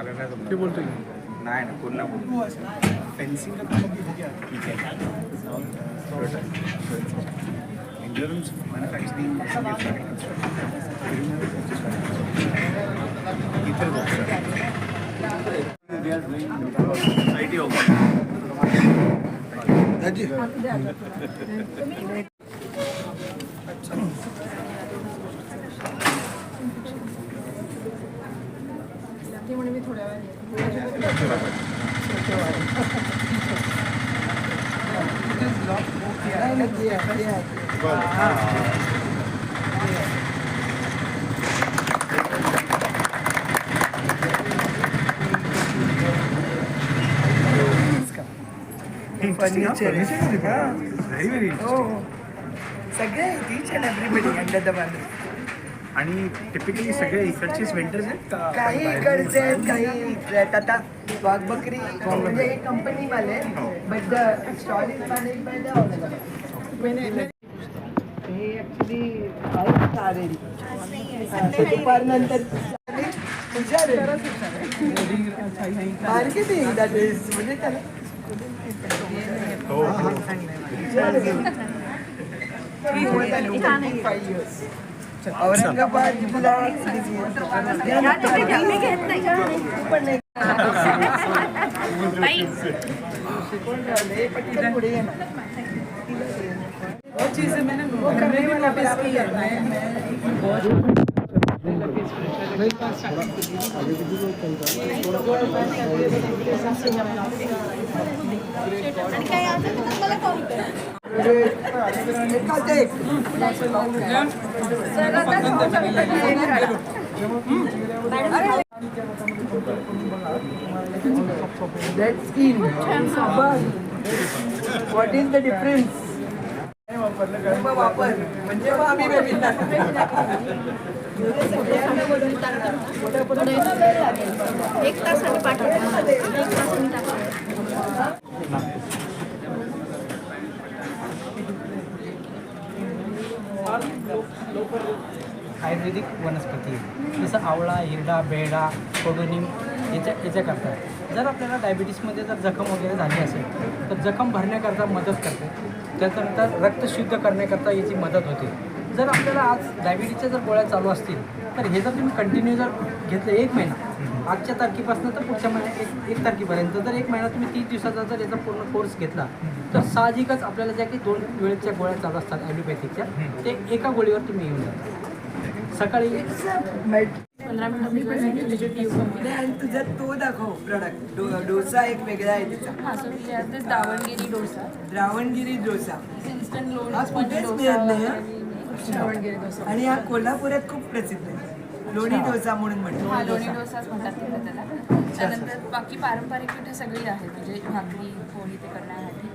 मला नाही जमणार. बोलतोय. नाही ना पुन्हा फेन्सिंग ठीक आहे. इंडोरन्स मॅन्युफॅक्चरिंग इतर सोसायटी ती थोड्या वेळाने फर्निचर व्हेरी व्हेरी हो हो सगळे each and everybody under the banner आणि टिपिकली सगळे इकडचेच वेंटर्स आहेत का काही इकडचे आहेत काही इथले आहेत. आता वाघ बकरी म्हणजे हे कंपनी वाले but the stall is manage by the owner हे ऍक्च्युली आहेत दुपारनंतर मार्केटिंग दॅट इज म्हणजे त्याला पटकन पुढे ये ना वो चीज़ें मैंने घर में भी नोटिस की है मैं मैं एखादं एक. That skin. What is the difference? मग वापर म्हणजे मग आम्ही बघितलं. एक तासाने पाठवतो एक तासाने टाकतो आयुर्वेदिक वनस्पती जसं आवळा हिरडा बेडा कोडोनिम याच्या याच्या करता जर आपल्याला डायबिटीसमध्ये जर जखम वगैरे झाली असेल तर जखम भरण्याकरता मदत करते. त्याच्यानंतर रक्त शुद्ध करण्याकरता याची मदत होते. जर आपल्याला आज डायबिटीसच्या जर गोळ्या चालू असतील तर हे जर तुम्ही कंटिन्यू जर घेतलं एक महिना आजच्या तारखेपासून तर पुढच्या महिन्यात एक एक तारखेपर्यंत. जर एक महिना तुम्ही तीस दिवसाचा जर याचा पूर्ण कोर्स घेतला तर साहजिकच आपल्याला ज्या काही दोन वेळेच्या गोळ्या चालू असतात ॲलोपॅथिकच्या ते एका गोळीवर तुम्ही येऊन जाता. सकाळी पंधरा मिनिटं तुझा तो दाखव प्रोडक्ट डोसा एक वेगळा आहे तिचा. हां दावणगिरी डोसा. रावणगिरी डोसा. इन्स्टंट लोड कुठेच मिळत नाही. आणि हा कोल्हापुरात खूप प्रसिद्ध आहे. लोणी डोसा म्हणून हा म्हणतो लोणी डोसाच म्हणतात तिकडे त्याला. त्यानंतर बाकी पारंपरिक पिठे सगळी आहेत. म्हणजे भाकरी पोळी ते करण्यासाठी.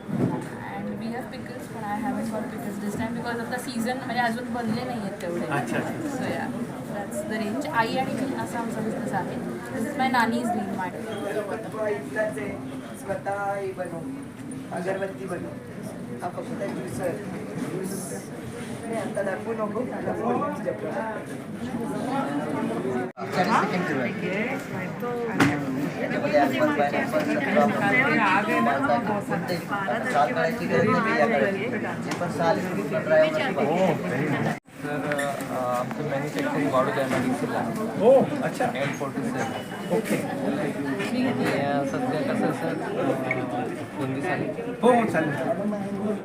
अँड वी हॅव पिकल्स पण I have got pickles this time because of the season म्हणजे अजून बनले नाही आहेत तेवढे. अच्छा, सो या दॅट्स द रेंज आई आणि मी असा आमचा बिझनेस आहे. दिस इज माय नानीज डी मार्ट इथलाच आहे स्वतः हे बनव. अगरबत्ती बनव. हा फक्त ज्युसर ज्यूस नाही आता दाखवू नको तर अ, आमचं मॅन्युफॅक्चरिंग वाढवत आहे मेडिसिनला हो अच्छा एल फोर्टी सेवन ओके सध्या कसं सर हिंदी चालेल हो हो चालेल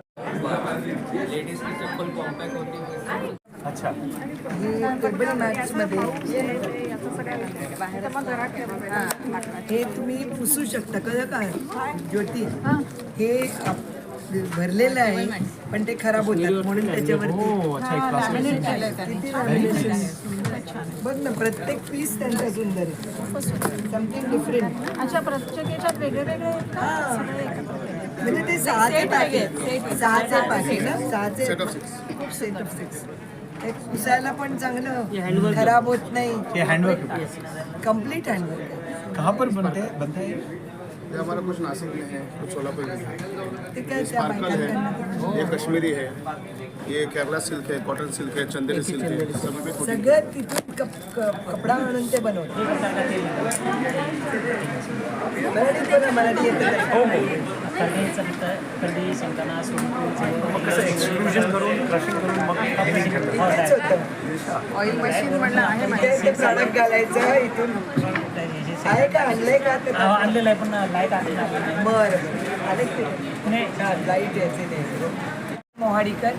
अच्छा टेबल मॅट्समध्ये हे तुम्ही पुसू शकता. कळलं काय ज्योती हे भरलेलं आहे पण ते खराब होतात. म्हणून त्याच्यावरती हो. बघ ना प्रत्येक पीस त्यांचा सुंदर आहे. समथिंग डिफरंट अच्छा प्रत्येक याच्यात वेगळे वेगळे का? म्हणजे ते सहाचे पॅकेट सहाचे पॅकेट ना? सहाचे. खूप सेट ऑफ सिक्स ते पुसायला पण चांगलं. खराब होत नाही. ये हैंडवर्क कंप्लीट हँडवर्क आहे. कहाँ पर बनते बनता है ये हमारा कुछ नासिक में है कुछ सोलापुर में है। त्या स्पार्कल है। ये कश्मीरी है। ये केरला सिल्क है कॉटन सिल्क है चंदेरी सिल्क है। सभी में कोटिंग सगळं तिथून कप क- कपडा आणून ते बनवतात. मराठी बोला, मराठी येतं? का? कढईचं तिथं कढई शेंगदाणा मग कसं एक्सक्लुजन करून क्रशिंग करून मग फिनिशिंग करतात तेच होतं ऑइल मशीन म्हणलं आहे माहिती. घालायचं इथून. आहे का? आणलंय का ते? आणलेलं आहे पण लाइट आणलेलं आहे बरं आले ते नाही छान. लाइट यायचे नाही. मोहाडीकर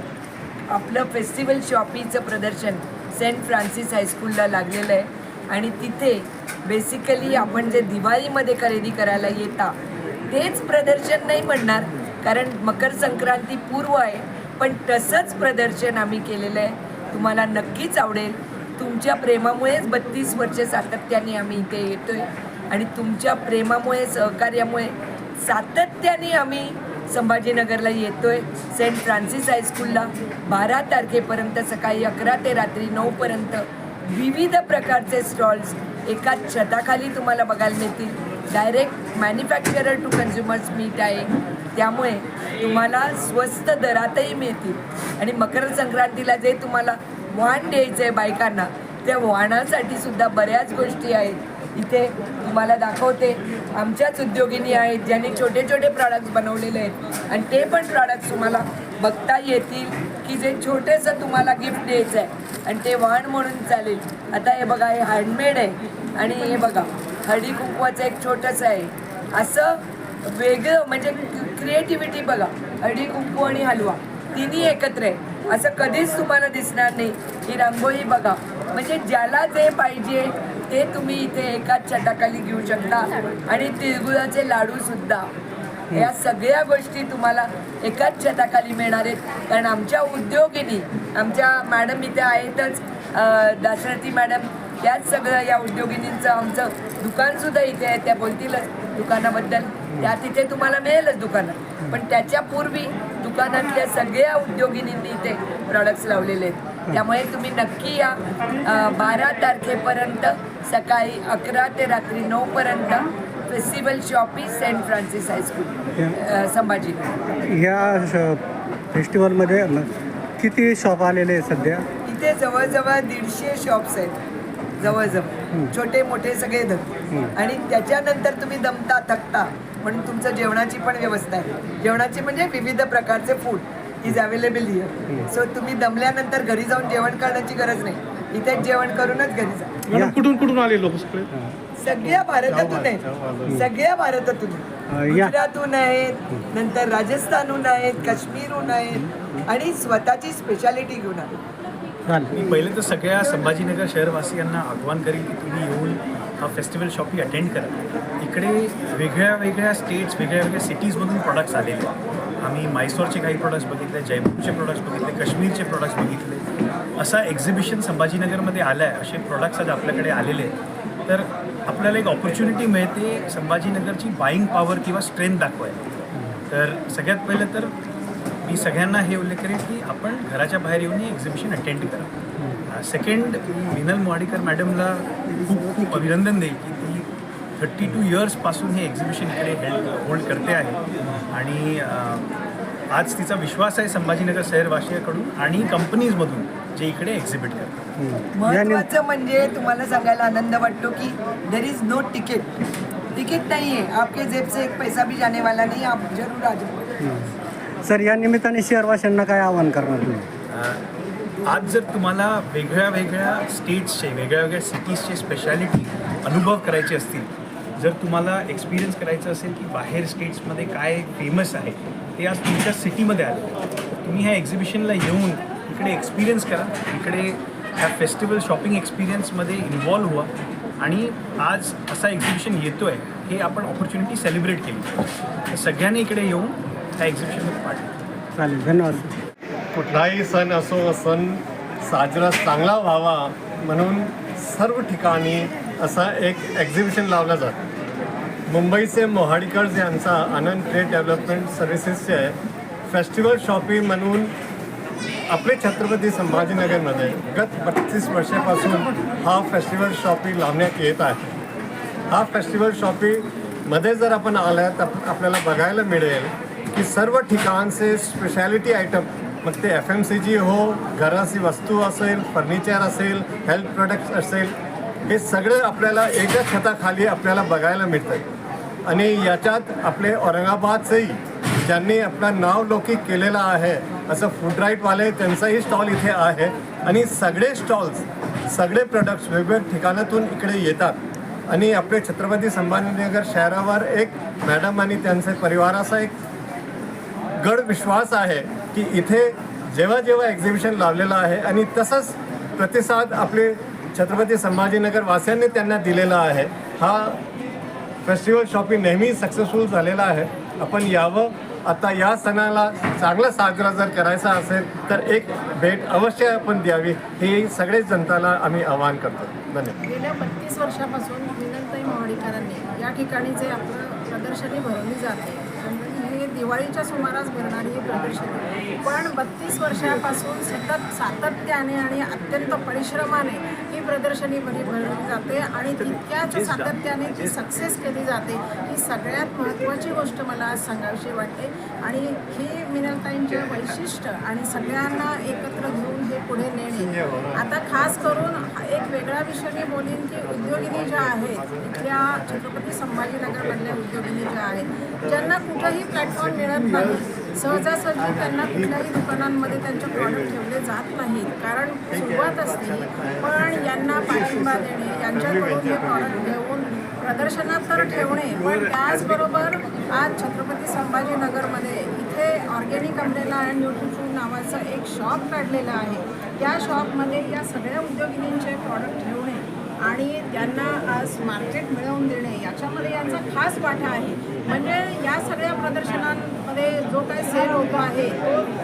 आपलं फेस्टिवल शॉपीचं प्रदर्शन सेंट फ्रान्सिस हायस्कूलला लागलेलं आहे. आणि तिथे बेसिकली आपण जे दिवाळीमध्ये खरेदी करायला येता तेच प्रदर्शन नाही म्हणणार कारण मकर संक्रांती पूर्व आहे. पण तसंच प्रदर्शन आम्ही केलेलं आहे. तुम्हाला नक्कीच आवडेल. तुमच्या प्रेमामुळेच बत्तीस वर्षे सातत्याने आम्ही इथे येतो आहे आणि तुमच्या प्रेमामुळे सहकार्यामुळे सातत्याने आम्ही संभाजीनगरला येतो आहे सेंट फ्रान्सिस हायस्कूलला बारा तारखेपर्यंत सकाळी अकरा ते रात्री नऊपर्यंत विविध प्रकारचे स्टॉल्स एकाच छताखाली तुम्हाला बघायला मिळतील. Direct manufacturer to consumers meet आहे. त्यामुळे तुम्हाला स्वस्त दरातही मिळतील. आणि मकर संक्रांतीला जे तुम्हाला वाण द्यायचं आहे बायकांना. त्या वाणासाठी सुद्धा बऱ्याच गोष्टी आहेत. इथे तुम्हाला दाखवते आमच्याच उद्योगिनी आहेत ज्यांनी छोटे छोटे प्रॉडक्ट्स बनवलेले आहेत. आणि ते पण प्रॉडक्ट्स तुम्हाला बघता येतील की जे छोटेसं तुम्हाला गिफ्ट द्यायचं आहे आणि ते वाण म्हणून चालेल. आता हे बघा हे हँडमेड आहे. आणि हे बघा हळदी कुंकवाचं एक छोटंसं आहे. असं वेगळं म्हणजे क्रिएटिव्हिटी बघा. हळदी कुंकू आणि हलवा तिन्ही एकत्र आहे. असं कधीच तुम्हाला दिसणार नाही. ही रांगोळी बघा. म्हणजे ज्याला जे पाहिजे ते तुम्ही इथे एकाच चटाखाली घेऊ शकता. आणि तिळगुळाचे लाडू सुद्धा. या सगळ्या गोष्टी तुम्हाला एकाच छताखाली मिळणार आहेत. कारण आमच्या उद्योगिनी आमच्या मॅडम इथे आहेतच दाशरथी मॅडम त्याच सगळं या उद्योगिनींचं आमचं दुकानसुद्धा इथे आहे. त्या बोलतीलच दुकानाबद्दल. त्या तिथे तुम्हाला मिळेलच दुकानात पण त्याच्या पूर्वी दुकानातल्या सगळ्या उद्योगिनींनी इथे प्रॉडक्ट्स लावलेले आहेत. त्यामुळे तुम्ही नक्की या बारा तारखेपर्यंत सकाळी अकरा ते रात्री नऊपर्यंत festival shoppe saint Francis high school ह्या श- फेस्टिवलमध्ये किती शॉप आलेले आहेत सध्या? इथे जवळजवळ दीडशे शॉप्स आहेत. जवळजवळ. छोटे मोठे सगळे धन आणि त्याच्यानंतर तुम्ही दमता थकता म्हणून तुमचं जेवणाची पण व्यवस्था आहे. जेवणाची म्हणजे विविध प्रकारचे food is available here so तुम्ही दमल्यानंतर घरी जाऊन जेवण करण्याची गरज नाही. इथेच जेवण करूनच घरी जा. कुठून कुठून आले लोक सगळे? सगळ्या भारतातून आहेत. सगळ्या भारतातून गुजरातहून आहेत नंतर राजस्थानहून आहेत काश्मीरहून आहेत आणि स्वतःची स्पेशालिटी घेऊन आहेत मी पहिले तर सगळ्या संभाजीनगर शहरवासियांना आव्हान करेन की तुम्ही येऊन हा फेस्टिवल शॉपी अटेंड करा. इकडे वेगळ्या वेगळ्या स्टेट्स वेगळ्या वेगळ्या सिटीजमधून प्रॉडक्ट्स आलेले आहेत. आम्ही मैसूरचे काही प्रोडक्ट्स बघितले जयपूरचे प्रोडक्ट्स बघितले काश्मीरचे प्रोडक्ट्स बघितले. असा एक्झिबिशन संभाजीनगरमध्ये आला आहे असे प्रोडक्ट्स आज आपल्याकडे आलेले आहेत. तर आपल्याला एक ऑपॉर्च्युनिटी मिळते संभाजीनगरची बाईंग पॉवर किंवा स्ट्रेंथ दाखवायला. तर सगळ्यात पहिलं तर मी सगळ्यांना हे उल्लेख करेन की आपण घराच्या बाहेर येऊन हे एक्झिबिशन अटेंड करा सेकंड मिनल मोवाडीकर मॅडमला खूप खूप अभिनंदन देईल की ती थर्टी टू इयर्सपासून हे एक्झिबिशन इकडे हेल्ड होल्ड करते आहे. आणि आज तिचा विश्वास आहे संभाजीनगर शहरवासियाकडून आणि कंपनीजमधून जे इकडे एक्झिबिट करतात. महत्वाचं म्हणजे तुम्हाला सांगायला आनंद वाटतो की there is no ticket ticket नहीं है आपके जेब से एक पैसा भी जाने वाला नहीं आप जरूर आ जाओ. सर या निमित्ताने शहरवाशांना काय आवाहन करणार तुम्ही? आज जर तुम्हाला वेगळ्या वेगळ्या स्टेट्सचे वेगळ्या वेगळ्या सिटीजचे स्पेशालिटी अनुभव करायचे असतील जर तुम्हाला एक्सपिरियन्स करायचं असेल की बाहेर स्टेट्समध्ये काय फेमस आहे ते आज तुमच्या सिटीमध्ये आले. तुम्ही ह्या एक्झिबिशनला येऊन इकडे एक्सपिरियन्स करा इकडे ह्या फेस्टिवल शॉपिंग एक्सपिरियन्समध्ये इन्वॉल्व्ह व्हा आणि आज असा एक्झिबिशन येतो आहे हे आपण ऑपॉर्च्युनिटी सेलिब्रेट केली. सगळ्यांनी इकडे येऊन एक्झिबिशनमध्ये घ्या. चालेल धन्यवाद. कुठलाही सण असो सण साजरा चांगला व्हावा म्हणून सर्व ठिकाणी असा एक एक्झिबिशन लावलं जातं. मुंबईचे मोहाडीकर यांचा आनंद ट्रेड डेव्हलपमेंट सर्व्हिसेसचे फेस्टिवल शॉपिंग म्हणून आपले छत्रपती संभाजीनगरमध्ये गत बत्तीस वर्षापासून हा फेस्टिवल शॉपिंग लावण्यात येत आहे. हा फेस्टिवल शॉपिंगमध्ये जर आपण आला तर आपल्याला बघायला मिळेल की सर्व ठिकाणचे स्पेशालिटी आयटम मग ते एफ एम सी जी हो घराची वस्तू असेल फर्निचर असेल हेल्थ प्रोडक्ट्स असेल हे सगळं आपल्याला एकाच छताखाली आपल्याला बघायला मिळतं आणि याच्यात आपले औरंगाबादचंही ज्यांनी आपलं नाव लौकिक केलेलं आहे असं फूड राईटवाले त्यांचाही स्टॉल इथे आहे. आणि सगळे स्टॉल्स सगळे प्रोडक्ट्स वेगवेगळ्या ठिकाणातून इकडे येतात. आणि आपले छत्रपती संभाजीनगर शहरावर एक मॅडम आणि त्यांचे परिवाराचा एक गड विश्वास आहे की इथे जेव्हा जेव्हा एक्झिबिशन लावलेलं आहे आणि तसंच प्रतिसाद आपले छत्रपती संभाजीनगर वासियांनी त्यांना दिलेला आहे. हा फेस्टिवल शॉपिंग नेहमी सक्सेसफुल झालेला आहे. आपण यावं. आता या सणाला चांगला साजरा जर करायचा असेल तर एक भेट अवश्य आपण द्यावी. हे सगळेच जनताला आम्ही आवाहन करतो. धन्यवाद. गेल्या बत्तीस वर्षापासून मिनलताई मोहाडीकरांनी या ठिकाणी जे आपलं प्रदर्शनी भरवली जाते दिवाळीच्या सुमारास भरणारी ही प्रदर्शने. पण बत्तीस वर्षापासून सतत सातत्याने आणि अत्यंत परिश्रमाने प्रदर्शनी भरी भरवली जाते आणि तितक्याच सातत्याने ती सक्सेस केली जाते ही सगळ्यात महत्त्वाची गोष्ट मला आज सांगावीशी वाटते. आणि ही मिनलताईंचे वैशिष्ट्य आणि सगळ्यांना एकत्र घेऊन हे पुढे नेणे. आता खास करून एक वेगळा विषय मी बोलीन की उद्योगिनी ज्या आहेत इथल्या छत्रपती संभाजीनगरमधल्या उद्योगिनी ज्या आहेत ज्यांना कुठंही प्लॅटफॉर्म मिळत नाही. सहजासहजी त्यांना कुठल्याही दुकानांमध्ये त्यांचे प्रॉडक्ट ठेवले जात नाहीत. कारण सुरुवात असते पण यांना पाठिंबा देणे यांच्याकडून हे प्रॉडक्ट घेऊन प्रदर्शनात तर ठेवणे पण त्याचबरोबर आज छत्रपती संभाजीनगरमध्ये इथे ऑर्गॅनिक अमरेला अँड न्यूट्रिशन नावाचं एक शॉप काढलेलं आहे. या शॉपमध्ये या सगळ्या उद्योगिनींचे प्रॉडक्ट ठेवणे आणि त्यांना आज मार्केट मिळवून देणे याच्यामध्ये यांचा खास वाटा आहे. म्हणजे या सगळ्या प्रदर्शनांमध्ये जो काही सेल होतो आहे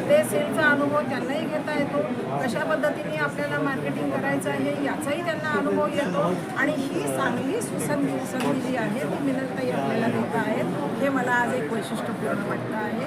ते सेलचा अनुभव त्यांनाही घेता येतो. कशा पद्धतीने आपल्याला मार्केटिंग करायचं आहे याचाही त्यांना अनुभव येतो. आणि ही चांगली सुसंधी संधी जी आहे ती मिनलताई आपल्याला देत आहेत. हे मला आज एक वैशिष्ट्यपूर्ण वाटतं आहे.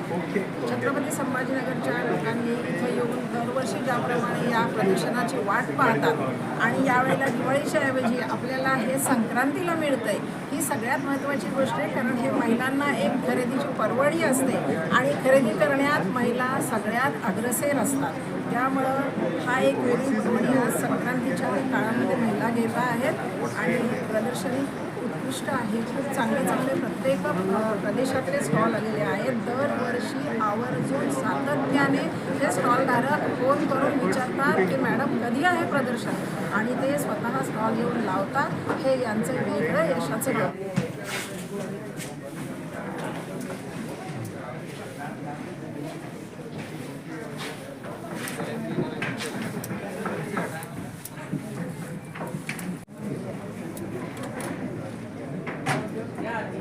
छत्रपती संभाजीनगरच्या लोकांनी इथे येऊन दरवर्षी ज्याप्रमाणे या प्रदर्शनाची वाट पाहतात आणि यावेळेला दिवाळीच्या ऐवजी आपल्याला हे संक्रांतीला मिळतंय ही सगळ्यात महत्त्वाची गोष्ट आहे कारण हे महिलांना एक खरेदीची परवडी असते आणि खरेदी करण्यात महिला सगळ्यात अग्रसेर असतात. त्यामुळं हा एक वेगळी परवडी आज संक्रांतीच्या काळामध्ये महिला घेता आहेत आणि प्रदर्शनी उत्कृष्ट आहे खूप चांगले चांगले प्रत्येक प्रदेशातले स्टॉल आलेले आहेत. दरवर्षी आवर्जून सातत्याने हे स्टॉलधारक फोन करून विचारतात की मॅडम कधी आहे प्रदर्शन? आणि ते स्वतः स्टॉल येऊन लावतात. हे यांचे वेगळं यशाचे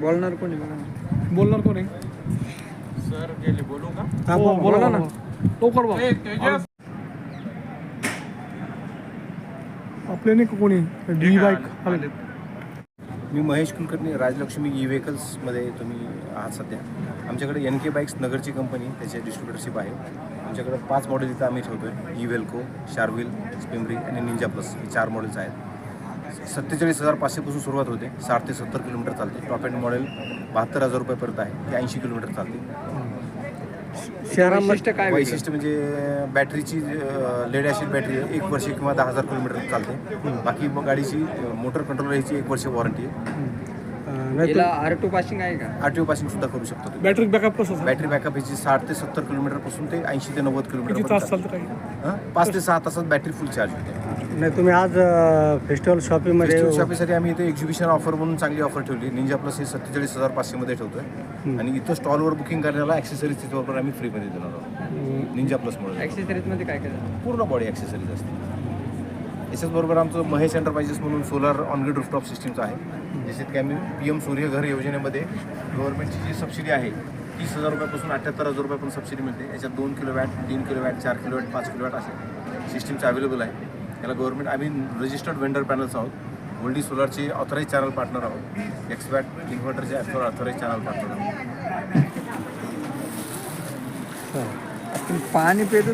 बोलणार कोणी? बोलणार कोण? सर गेले बोलू का? हा, बोला बोला ना. लवकर बोला. आपले नाही का कोणी? डी बाईक मी महेश कुलकर्णी राजलक्ष्मी ई व्हेकल्समध्ये तुम्ही आहात सध्या आमच्याकडे एन के बाईक्स नगरची कंपनी त्याचे डिस्ट्रीब्युटरशिप आहे. आमच्याकडे पाच मॉडेल इथं आम्ही ठेवतो आहे ई वेल्को शार्विल स्पिमरी आणि निंजा प्लस हे चार मॉडेल्स आहेत. सत्तेचाळीस हजार पाचशेपासून सुरुवात होते. साठ ते सत्तर किलोमीटर चालते. टॉप एंड मॉडेल बहात्तर हजार रुपयापर्यंत आहे. ते ऐंशी किलोमीटर चालते. शहरामध्ये काय वैशिष्ट्य म्हणजे बॅटरीची लेड ॲसिड बॅटरी आहे एक वर्ष किंवा दहा हजार किलोमीटर चालते. बाकी मग गाडीची मोटर कंट्रोल याची एक वर्ष वॉरंटी आहे. आर टू पासिंग आहे का? आर टी ओ पासिंग सुद्धा करू शकतो तुम्ही. बॅटरी बॅकअप कसं बॅटरी बॅकअप याची साठ ते सत्तर किलोमीटरपासून ते ऐंशी ते नव्वद किलोमीटर तास चालतं. काही? हं? पाच ते सहा तासात बॅटरी फुल चार्ज होते. नाही तुम्ही आज फेस्टिवल शॉपिंगमध्ये फेस्टिवल शॉपीसाठी आम्ही इथे एक्झिबिशन ऑफर म्हणून चांगली ऑफर ठेवली. निंजा प्लस हे सत्तेचाळीस हजार पाचशेमध्ये ठेवतोय. आणि इथं स्टॉलवर बुकिंग करण्याला ॲक्सेसरीज तिथवर आम्ही फ्रीमध्ये देणार आहोत. निंजा प्लसमुळे ॲक्सेसरीजमध्ये काय काय? पूर्ण बॉडी ॲक्सेसरीज असते याच्याचबरोबर आमचं महेश एंटरप्राइजेस म्हणून सोलर ऑनग्रीड रूफटॉप सिस्टीमचं आहे. जसे की आम्ही पी एम सूर्यघर योजनेमध्ये गव्हर्नमेंटची जी सबसिडी आहे तीस हजार रुपयापासून अठ्ठ्याहत्तर हजार रुपयापर्यंत सबसिडी मिळते. याच्यात दोन किलो वॅट तीन किलो वॅट चार किलो वॅट पाच किलो वॅट असे सिस्टीमचं अवेलेबल आहे. याला गव्हर्नमेंट आम्ही रजिस्टर्ड वेंडर पॅनल्स आहोत. गोल्डी सोलारचे ऑथराईज चॅनल पार्टनर आहोत. एक्सवॅट इन्व्हर्टरचे ऑथराईज चॅनल पार्टनर आहोत. पाणी पितो